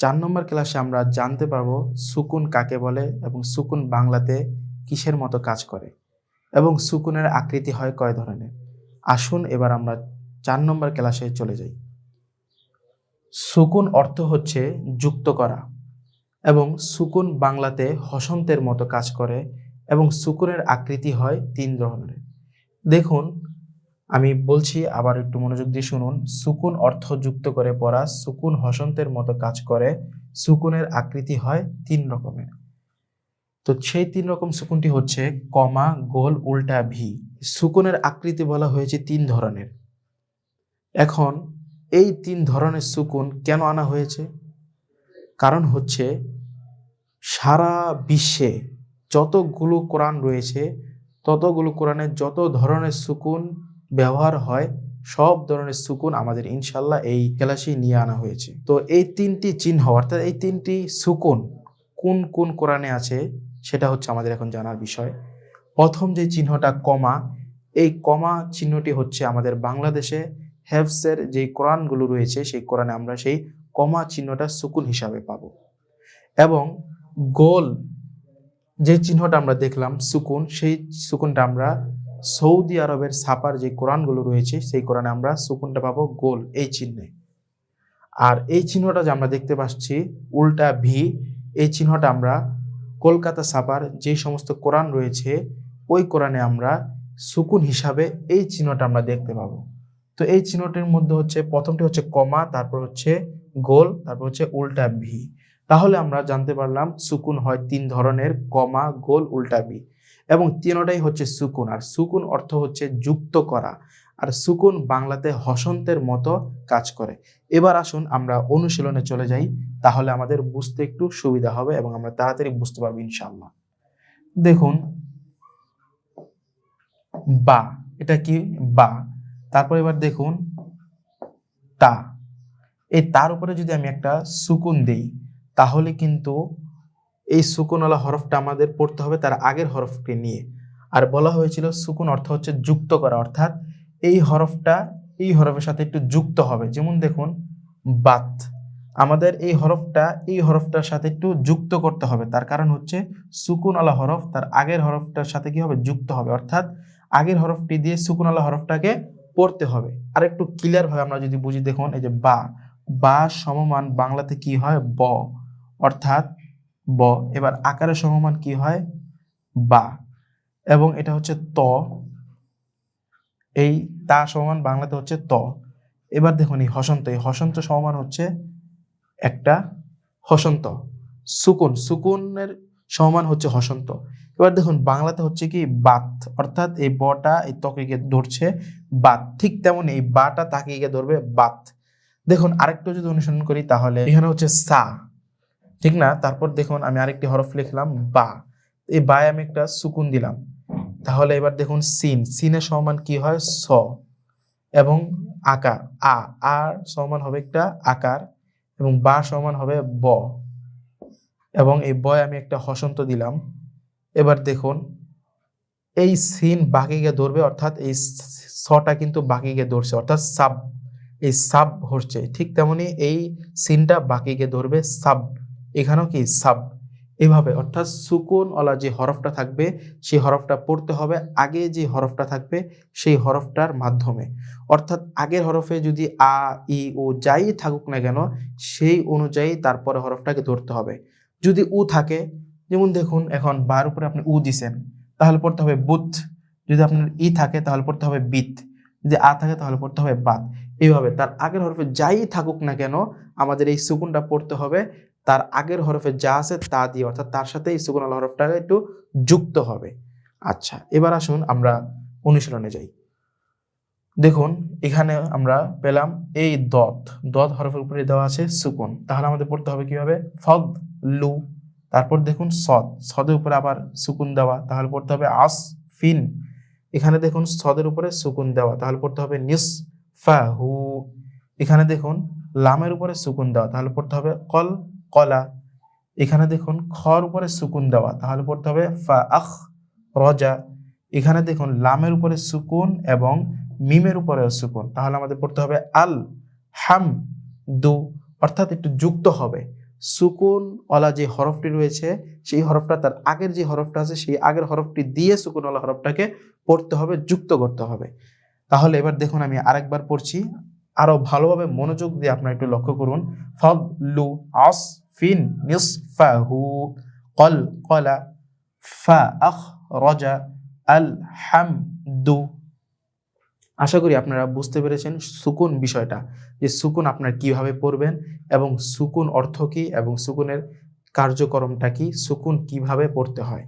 চার নম্বর ক্লাসে আমরা জানতে পারব সুকুন কাকে বলে এবং সুকুন বাংলাতে কিসের মতো কাজ করে এবং সুকুনের আকৃতি হয় কয় ধরনের। আসুন এবার আমরা চার নম্বর ক্লাসে চলে যাই। সুকুন অর্থ হচ্ছে যুক্ত করা এবং সুকুন বাংলাতে হসন্তের মতো কাজ করে এবং সুকুনের আকৃতি হয় তিন ধরনের। দেখুন আমি বলছি, আবার একটু মনোযোগ দিয়ে শুনুন। সুকুন অর্থ যুক্ত করে পড়া, সুকুন হসন্তের মতো কাজ করে, সুকুনের আকৃতি হয় তিন রকমের। তো সেই তিন রকম সুকুনটি হচ্ছে কমা, গোল, উল্টা, ভি। সুকুনের আকৃতি বলা হয়েছে তিন ধরনের। এখন এই তিন ধরনের সুকুন কেন আনা হয়েছে? কারণ হচ্ছে সারা বিশ্বে যতগুলো কোরআন রয়েছে, ততগুলো কোরআনের যত ধরনের সুকুন ব্যবহার হয়, সব ধরনের সুকুন আমাদের ইনশাল্লাহ এই ক্লাসেই নিয়ে আনা হয়েছে। তো এই তিনটি চিহ্ন, অর্থাৎ এই তিনটি সুকুন কোন কোন কোরআনে আছে সেটা হচ্ছে আমাদের এখন জানার বিষয়। প্রথম যে চিহ্নটা কমা, এই কমা চিহ্নটি হচ্ছে আমাদের বাংলাদেশে হেফসের যে কোরআনগুলো রয়েছে, সেই কোরআনে আমরা সেই কমা চিহ্নটা সুকুন হিসাবে পাবো। এবং গোল যে চিহ্নটা আমরা দেখলাম, সুকুন, সেই সুকুনটা আমরা সৌদি আরবের ছাপার যে কোরআনগুলো রয়েছে, সেই কোরআনে আমরা সুকুনটা পাবো গোল, এই চিহ্নে। আর এই চিহ্নটা যে আমরা দেখতে পাচ্ছি, উল্টা ভি এই চিহ্নটা আমরা কলকাতা ছাপার যে সমস্ত কোরআন রয়েছে, ওই কোরআনে আমরা সুকুন হিসাবে এই চিহ্নটা আমরা দেখতে পাবো। তো এই চিহ্নটির মধ্যে হচ্ছে, প্রথমটি হচ্ছে কমা, তারপর হচ্ছে গোল, তারপর হচ্ছে উল্টা ভি তাহলে আমরা জানতে পারলাম সুকুন হয় তিন ধরনের, কমা, গোল, উল্টা ভি এবং তিনটাই হচ্ছে সুকুন। আর সুকুন অর্থ হচ্ছে যুক্ত করা। আর সুকুন বাংলাতে হসন্তের মতো কাজ করে। এবার আসুন আমরা অনুশীলনে চলে যাই। তাহলে আমাদের বুঝতে একটু সুবিধা হবে এবং আমরা তাড়াতাড়ি বুঝতে পারব ইনশাল্লাহ দেখুন, বা, এটা কি? বা। তারপর এবার দেখুন, তা। এই তার উপরে যদি আমি একটা সুকুন দেই, তাহলে কিন্তু এই সুকুনওয়ালা হরফটা আমাদের পড়তে হবে তার আগের হরফকে নিয়ে। আর বলা হয়েছিল সুকুন অর্থ হচ্ছে যুক্ত করা, অর্থাৎ এই হরফটা এই হরফের সাথে একটু যুক্ত হবে। যেমন দেখুন, বাত। আমাদের এই হরফটা এই হরফটার সাথে একটু যুক্ত করতে হবে। তার কারণ হচ্ছে সুকুন আলা হরফ তার আগের হরফটার সাথে কি হবে? যুক্ত হবে। অর্থাৎ আগের হরফটি দিয়ে সুকুন আলা হরফটাকে পড়তে হবে। আর একটু ক্লিয়ার ভাবে আমরা যদি বুঝি, দেখুন, এই যে বা বা সমমান বাংলাতে কি হয়? ব। অর্থাৎ ব। এবার আকারের সমমান কি হয়? বা। এবং এটা হচ্ছে ত। এই তা সমান বাংলাতে হচ্ছে ত। এবার দেখুন এই হসন্ত। এই হসন্ত সমান হচ্ছে একটা হসন্ত। সুকুন। সুকুনের সমান হচ্ছে হসন্ত। এবার দেখুন বাংলাতে হচ্ছে কি? বাত। অর্থাৎ এই বটা এই তকে গিয়ে ধরছে বাত। ঠিক তেমন এই বাটা তাকে গিয়ে ধরবে বাত। দেখুন আরেকটু যদি অনুসরণ করি তাহলে এখানে হচ্ছে সা। ঠিক না? তারপর দেখুন আমি আরেকটি হরফ লিখলাম, বা। এই বায় আমি একটা সুকুন দিলাম। তাহলে এবার দেখুন সিন। সিনের সমান কি হয়? স। এবং আকার। আ। আর সমান হবে একটা আকার এবং বা সমান হবে ব। এবং এই বয় আমি একটা হসন্ত দিলাম। এবার দেখুন, এই সিন বাকি গিয়ে ধরবে, অর্থাৎ এই সটা কিন্তু বাকি গিয়ে ধরছে, অর্থাৎ সাব। এই সাব হচ্ছে। ঠিক তেমনি এই সিনটা বাকি গিয়ে ধরবে সাব। এখানেও কি সাব? এভাবে, অর্থাৎ সুকুনওয়ালা যে হরফটা থাকবে, সেই হরফটা পড়তে হবে আগে যে হরফটা থাকবে, সেই হরফটার মাধ্যমে। অর্থাৎ আগের হরফে যদি আ, ই, ও যাই থাকুক না কেন, সেই অনুযায়ী তারপরে হরফটাকে ধরতে হবে। যদি উ থাকে, যেমন দেখুন, এখন বার উপরে আপনি উ দিছেন, তাহলে পড়তে হবে বুথ যদি আপনার ই থাকে, তাহলে পড়তে হবে বিত। যদি আ থাকে, তাহলে পড়তে হবে বাত। এইভাবে তার আগের হরফে যাই থাকুক না কেন, আমাদের এই সুকুনটা পড়তে হবে তার আগের হরফে যা আছে তা দিয়ে, অর্থাৎ তার সাথে এই আল হরফটাকে একটু যুক্ত হবে। আচ্ছা এবার আসুন আমরা অনুশীলনে যাই। দেখুন, এখানে আমরা পেলাম এই দত দত হরফের উপরে দেওয়া আছে সুকুন। তাহলে আমাদের পড়তে হবে কীভাবে? ফদ লু তারপর দেখুন সদ। সদের উপরে আবার সুকুন দেওয়া। তাহলে পড়তে হবে আস ফিন এখানে দেখুন সদের উপরে সুকুন দেওয়া। তাহলে পড়তে হবে নিস ফা হু এখানে দেখুন লামের উপরে সুকুন দেওয়া। তাহলে পড়তে হবে কল কলা। এখানে দেখুন খর উপরে সুকুন দেওয়া, তাহলে পড়তে হবে ফা আখ রজা। এখানে দেখুন লামের উপরে সুকুন এবং মিমের উপরে সুকুন, তাহলে আমাদের পড়তে হবে আল হাম দু, অর্থাৎ একটু যুক্ত হবে। সুকুন ওয়ালা যে হরফটি রয়েছে, সেই হরফটা তার আগের যে হরফটা আছে, সেই আগের হরফটি দিয়ে সুকুনওয়ালা হরফটাকে পড়তে হবে, যুক্ত করতে হবে। তাহলে এবার দেখুন আমি আরেকবার পড়ছি। আরও ভালোভাবে মনোযোগ দিয়ে আপনারা একটু লক্ষ্য করুন। ফদলু আস ফিন নিসফাহু। কল, কলা, ফা, আখ, রজা, আল, হামদু। আশা করি আপনারা বুঝতে পেরেছেন সুকুন বিষয়টা, যে সুকুন আপনার কীভাবে পড়বেন এবং সুকুন অর্থ কি এবং সুকুনের কার্যক্রমটা কি, সুকুন কীভাবে পড়তে হয়।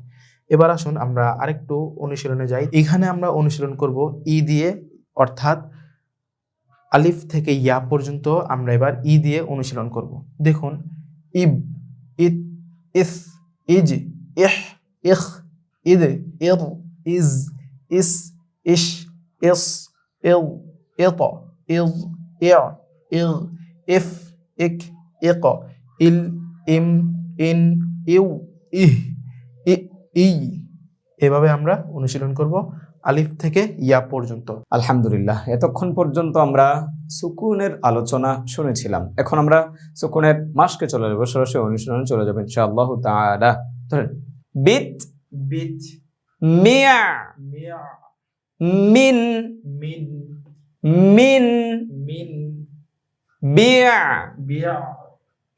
এবার আসুন আমরা আরেকটু অনুশীলনে যাই। এখানে আমরা অনুশীলন করব ই দিয়ে, অর্থাৎ আলিফ থেকে ইয়া পর্যন্ত আমরা এবার ই দিয়ে অনুশীলন করব। দেখুন ইব, ইত, ইস, ইজ, ইহ ইখ ইদ ইর ইজ, ইস, ইশ, ইস, ইল, ইত, ইজ ইর ইর ইফ, ইক ইক, ইল, ইম, ইন, ইউ, ইহ, ই ই। এভাবে আমরা অনুশীলন করব আলিফ থেকে ইয়া পর্যন্ত। আলহামদুলিল্লাহ। এতক্ষণ পর্যন্ত আমরা সুকুনের আলোচনা শুনেছিলাম। এখন আমরা সুকুনের মাসকে চলে যাব সরাসরি অনুশীলনে চলে যাব ইনশাআল্লাহ তাআলা। ধরেন বিত বিত মিয়া। মিয়া। মিন। মিন। মিন। মিন। বিয়া। বিয়া।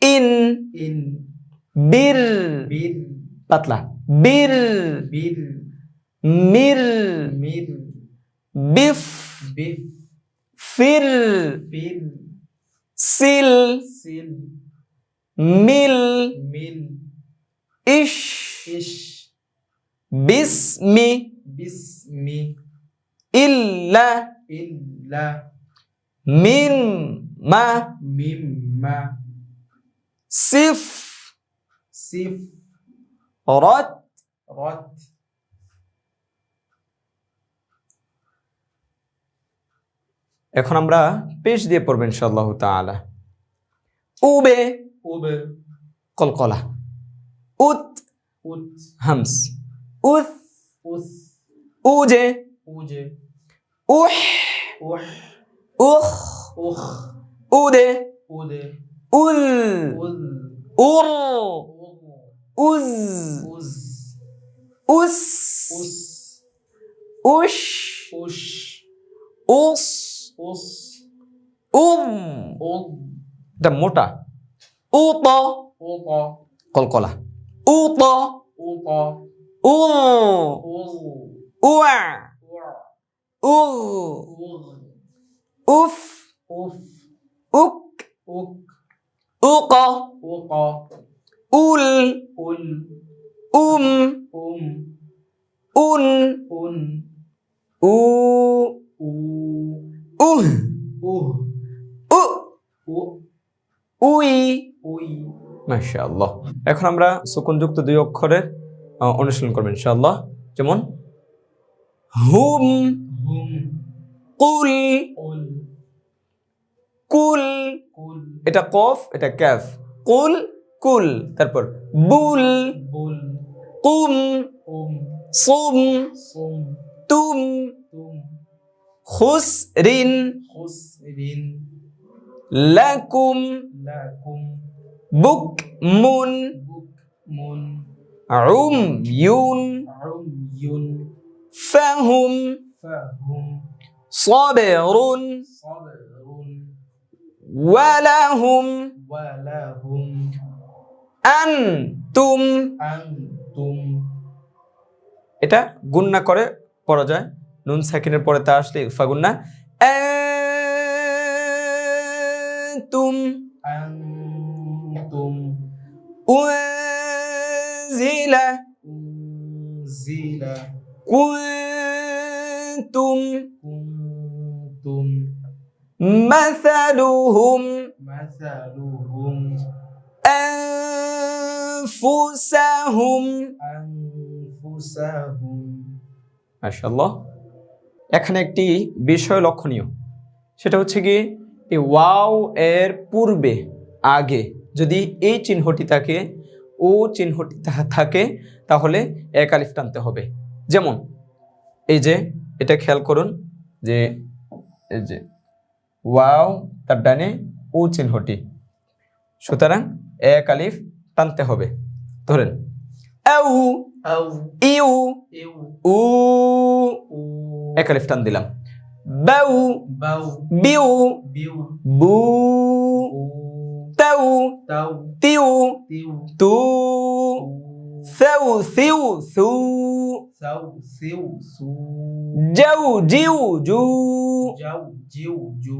ইন। ইন। বির। বির। পাতলা। বির। বির। মির। মির। বিফ। বিফ। ফির ফির সিল সিল মিল মিল ইশ ইশ বিসমি বিসমি ইল্লা ইল্লা মিন মা মিম্মা সিফ সিফ রত রত এখন আমরা পেশ দিয়ে পড়বেন ইনশাআল্লাহ তাআলা। উবে উবে কলকলা। উত উত হামস। উথ উস উজে। উজে। উহ উহ উখ উখ উদে। উদে। উল উল উর উজ উজ উস উস উশ উশ উস উস উম উল এটা মোটা উত উক কলকলা উত উক উ উল উয়া উয়া উ উল উফ উফ উক উক উক উক উল উল উম উম উহ উহ উ উ উই উই মাশাআল্লাহ। এখন আমরা সুকুনযুক্ত দুই অক্ষরের অনুশীলন করবেন ইনশাআল্লাহ। যেমন হুম হুম কুল কুল কুল এটা কফ এটা ক্যাফ। কুল কুল তারপর বুল বুল কুম সুম সুম তুম তুম। খুসরিন খুসরিন লাকুম লাকুম বুক মুন বুক মুন উম ইউন عمي ফাহুম فهم صبر صبر ولهم ولهم أنتم أنتم এটা গুন্না করে পড়া যায় নুন সাকিনের পরে তা আসলে ইফা গুন্না أنتم أنتم أنزل أنزل كنتم كنتم مثلهم مثلهم أنفسهم أنفسهم মাশাল্লাহ এখানে একটি বিষয় লক্ষণীয়। সেটা হচ্ছে কি এই ওয়াও এর পূর্বে আগে যদি এই চিহ্নটি থাকে ও চিহ্নটি থাকে তাহলে এক আলিফ টানতে হবে। যেমন এই যে এটা খেয়াল করুন যে এই যে ওয়াও তার ডানে ও চিহ্নটি। সুতরাং এক আলিফ টানতে হবে। ধরেন ইউ ইউ উ উ এক আলিফ টান দিলাম। বাউ বাউ বিউ বিউ বু তিউ তিউ তু ثو ثو ثو ثو ثو ثو جو جو جو جو جو جو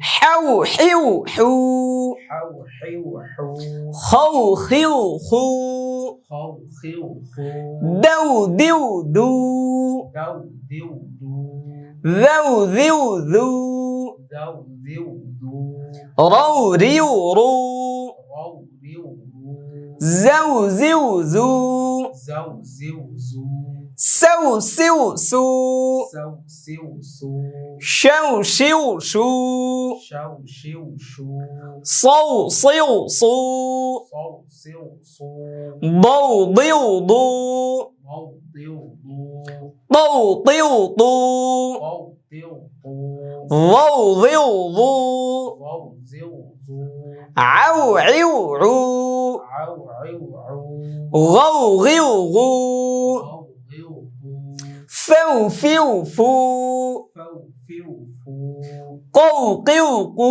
حو حو حو حو حو حو خو خو خو خو خو خو دو دو دو دو دو دو ذو ذو ذو ذو ذو ذو رو ريو رو Zau, ziu, zu. Zau, ziu, zu. Seu, siu, su. Seu, siu, su. Shou, shiu, shu. Shou, shiu, shu. Sou, siu, su. Sou, siu, su. Dou, diu, du. Dou, diu, du. Dou, diu, du. Dou, diu, du. Vou, ziu, vu. Vou, ziu, vu. আউ ইউ রু আউ আউ আউ go গিউ গু রাও জিউ গু ফাউ few ফু ফাও ফিউ ফু কৌ কিউ কু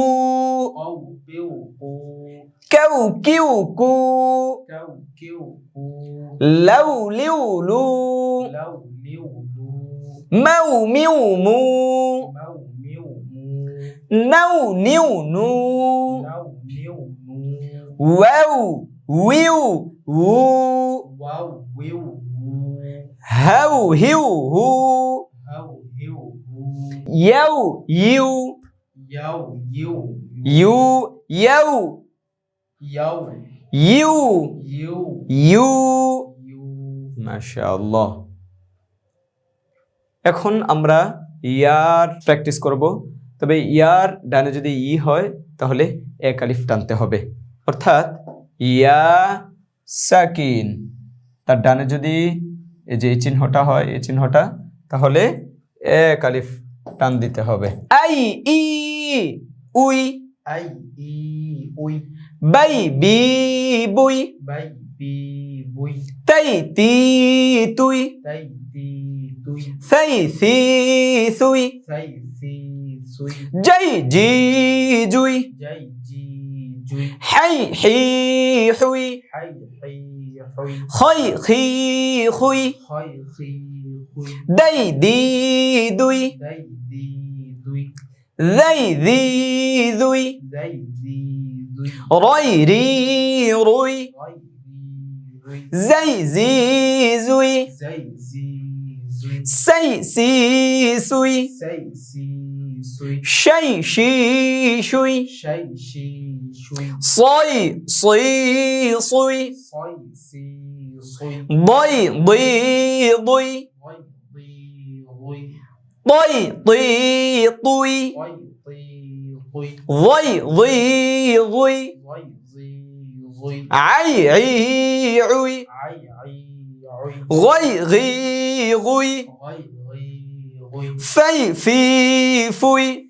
আউ পিউ কু নিউ নু উইউ উ ওয়াও উইউ উ হাউ হিউ হু হাউ হিউ হু ইয়াউ ইউ ইউ ইউ ইয়াউ ইয়াও ইউ ইউ ইউ ইউ মাশাআল্লাহ এখন আমরা ইয়ার প্র্যাকটিস করব। তবে ইয়ার ডানে যদি ই হয় তাহলে এক আলিফ টানতে হবে। অর্থাৎ ইয়া সাকিন তার ডানে যদি এই যে এই চিহ্নটা হয় এই চিহ্নটা তাহলে এক আলিফ টান দিতে হবে। আই ই উই আই ই উই বাই বি বুই বাই বি বুই তাই তি তুই তাই তি তুই সাই সি সুই সাই সি সুই জೈ জি জুই যাই জি জুই হাই হি হুই হাই হাই হই খই খি খুই হয় খি হুই দাই দি দুই দাই দি দুই দাই দি দুই দাই দি দুই রই রি রুই হয় রি রুই জাই জি সেই সি সুই। সেই সি সুই। সেই সি সুই। সেই সি সুই। সই সই সুই। সই সি সুই। বই বই বই বই তুই তুই ওই ওই ওই আই আই। আই غي غي في في في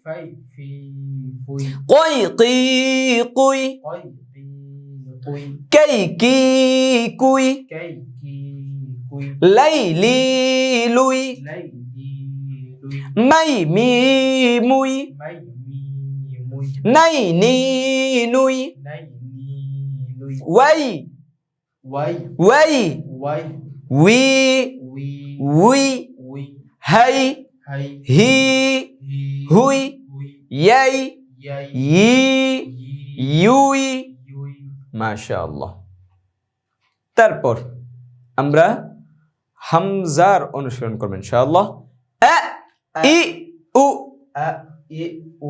قي قي قي كي كي كي لي لي لي مي مي مي ني ني ني وي وي وي উই উই হাই হি হুই ইয়াই ই ইউই মাশাআল্লাহ তারপর আমরা হামজার অনুসরণ করবেন ইনশাআল্লাহ আ ই উ আ ই উ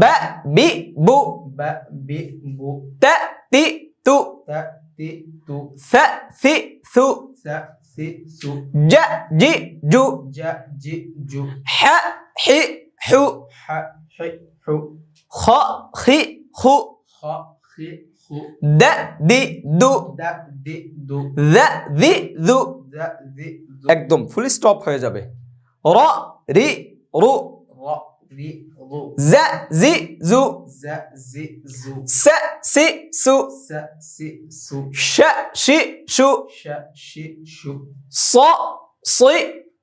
বা বি বু বা বি বু তা তি তু তা তি তু সা সি সু সা সি সু জা জি জু জা জি জু হা হি হু হা হি হু খ খি খু খ খি খু দা দি দু দা দি দু দা দি দু দা দি দু একদম ফুল স্টপ হয়ে যাবে। র রি রু র রি রু জা জি জু জা জি জু সা সি সু সা সি সু শ শি শু শা শি শু স সি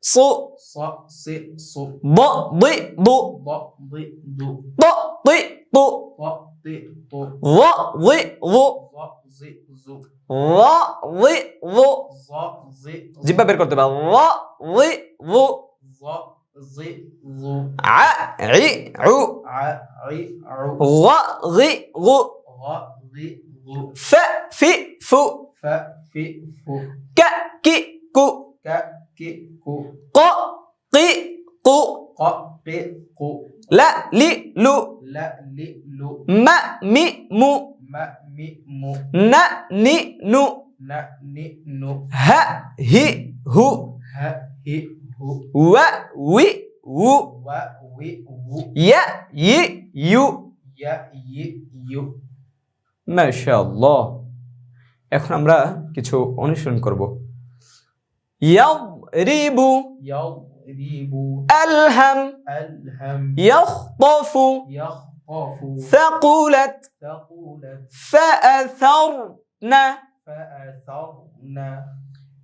সু সা সি সু দ দি দু দ দি দু ত দি তু ত তি তু র দি রু জ জি জু র দি রু জ জি জিব্বা বের করতে পারো র দি রু ظ ظو ع عي عو ع عي عو غ غي غو غ غي غو ف في فو ف في فو ك كي كو ك كي كو ق قي قو ق قي قو ل لي لو ل لو م مي مو م مي مو ن ني نو ن ني نو ه هي هو ه هي উ و وي وو য় ই ইউ يا ي يو মাশাআল্লাহ এখন আমরা কিছু অনুসরণ করব ইয়ারিবু يضرب আলহাম الهم يخطف يخطف ثقلت ثقولت فأثرن فأثرن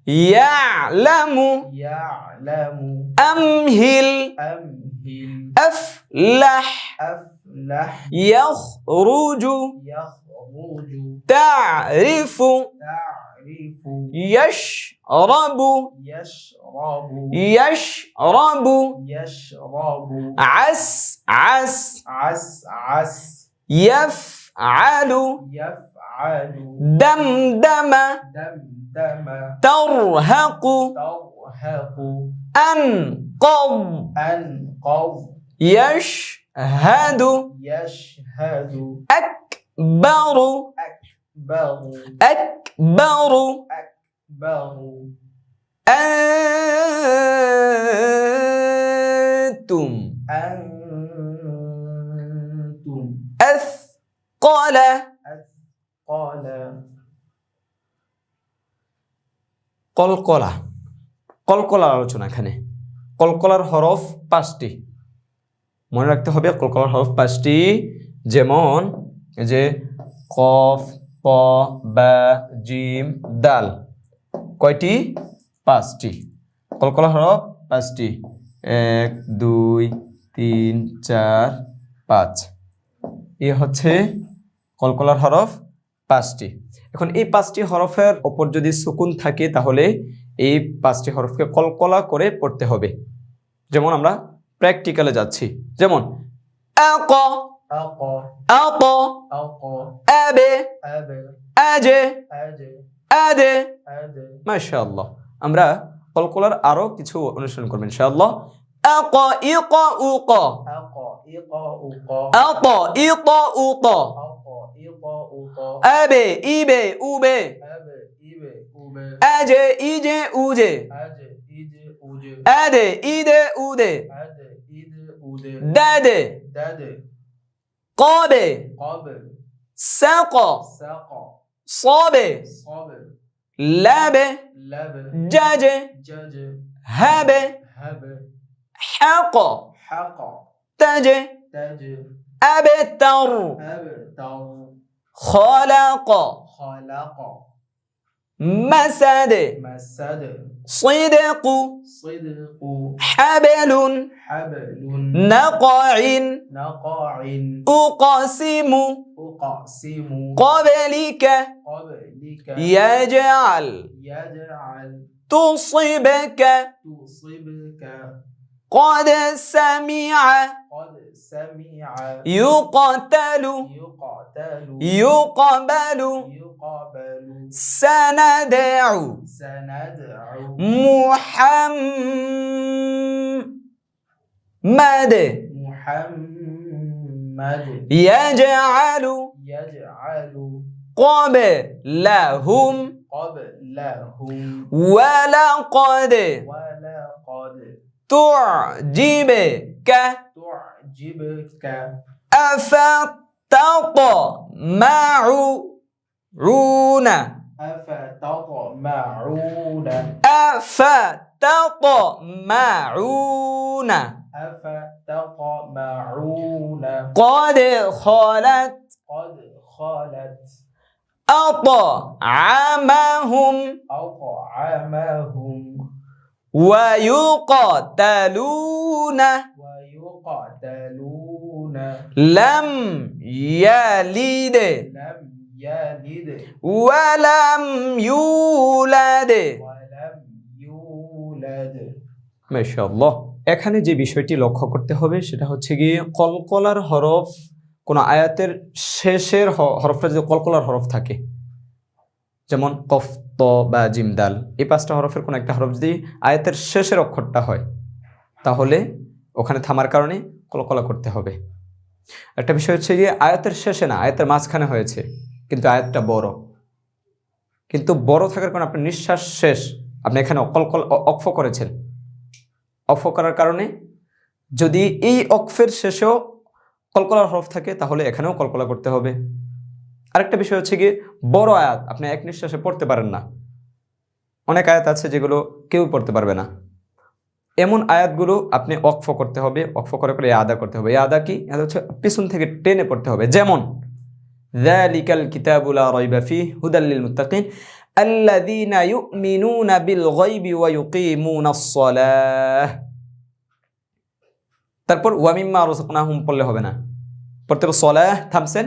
يعلم يعلم أمهل أمهل أفلح أفلح يخرج يخرج تعرف تعرف يشرب يشرب يشرب يشرب عس عس عس عس يفعل يفعل دمدم دمدم ترهق. ترهق. أنقض أنقض يشهد. يشهد. أكبر. أكبر. أكبر. أكبر. أنتم. أنتم. أثقل. قال কলকলা। কলকলার আলোচনা এখানে। কলকলার হরফ পাঁচটি। মনে রাখতে হবে কলকলার হরফ পাঁচটি। যেমন যে কফ, প, বা, জিম, দাল। কয়টি? পাঁচটি। কলকলার হরফ পাঁচটি। এক, দুই, তিন, চার, পাঁচ। এ হচ্ছে কলকলার হরফ পাঁচটি। এখন এই পাঁচটি হরফের ওপর যদি সুকুন থাকে তাহলে এই পাঁচটি হরফকে কলকলা করে পড়তে হবে যেমন আমরা প্র্যাকটিক্যালে যাচ্ছি যেমন আক أق আত أق আবে أب আজে أج আদে أد মাশাআল্লাহ আমরা কলকলার আরো কিছু অনুসরণ করবো ইনশাআল্লাহ আক ইক উক أق إق أق আত ইক উক أق إق أق أبي إيبي أوبي أوب. أب إب أوب. أج إج أوج. أج إج أوج. أد إد أود أد إد أود دد دد قاب. قاب. ساق. ساق. صاب. صاب. لاب. لاب. جاج. جاج. هاب. هاب. حق حق تج تج خلق. خلق. مسد. مسد. صدق. صدق. حبل. حبل. نقع. نقع. أقسم. أقسم. قبلك. قبلك. يجعل. يجعل. تصبك. تصبك. قد سمع قد سمع يقتل يقتل يقبل يقبل سندع سندع محمد محمد يجعل يجعل قبلهم قبلهم ولقد ولقد تعجبك تعجبك أفتطمعون أفتطمعون أفتطمعون أفتطمعون قد خلت قد خلت أطعمهم أطعمهم ويقتلون ويقتلون لم يلد لم يلد ولم يولد ولم يولد মাশাআল্লাহ এখানে যে বিষয়টি লক্ষ্য করতে হবে সেটা হচ্ছে গিয়ে কলকলার হরফ কোন আয়াতের শেষের হ- হরফটা যদি কলকলার হরফ থাকে যেমন কফ, ত বা জিমদাল এই পাঁচটা হরফের কোনো একটা হরফ যদি আয়াতের শেষের অক্ষরটা হয়, তাহলে ওখানে থামার কারণে কলকলা করতে হবে। একটা বিষয় হচ্ছে গিয়ে আয়াতের শেষে না, আয়াতের মাঝখানে হয়েছে, কিন্তু আয়াতটা বড়। কিন্তু বড় থাকার কারণে আপনার নিঃশ্বাস শেষ। আপনি এখানে অকলকল অক্ফ করেছেন। অক্ফ করার কারণে যদি এই অক্ফের শেষেও কলকলার হরফ থাকে, তাহলে এখানেও কলকলা করতে হবে। আরেকটা বিষয় হচ্ছে গিয়ে বড় আয়াত আপনি এক নিঃশ্বাসে পড়তে পারেন না অনেক আয়াত আছে যেগুলো কেউ পড়তে পারবে না এমন আয়াতগুলো আপনি অক্ফ করতে হবে অক্ফ করে করে আদা করতে হবে এই আদা কি এটা হচ্ছে পিছন থেকে টেনে পড়তে হবে যেমন ذلك الكتاب لا ريب فيه هدى للمتقين الذين يؤمنون بالغيب ويقيمون الصلاة তারপর ওয়ামিম্মা রসকুনাহুম পড়লে হবে না পড়তে হবে সলাহ থামছেন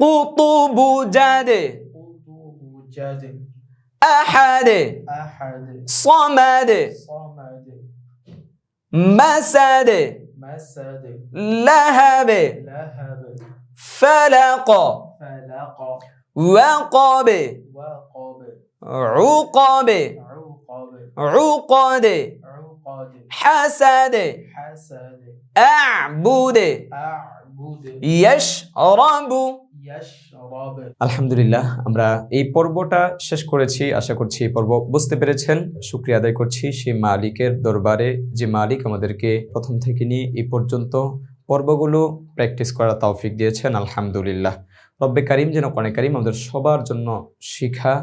قطب جد قطب جد أحد. أحد. صمد. صمد. مسد. مسد. لهب. لهب. فلق. فلق. وقب. وقب. عقب. عقد. عقد. حسد. حسد. أعبد. আলহামদুলিল্লাহ আমরা এই পর্বটা শেষ করেছি আশা করছি এই পর্ব বুঝতে পেরেছেন। শুক্রিয়া আদায় করছি সেই মালিকের দরবারে যে মালিক আমাদেরকে প্রথম থেকে নিয়ে এই পর্যন্ত পর্বগুলো প্র্যাকটিস করার তৌফিক দিয়েছেন আলহামদুলিল্লাহ। রব্বে কারিম যেন কনে কারিম আমাদের সবার জন্য শিখা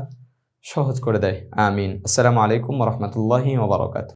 সহজ করে দেয় আমিন। আসসালামু আলাইকুম রহমতুল্লাহি ওবরাকাত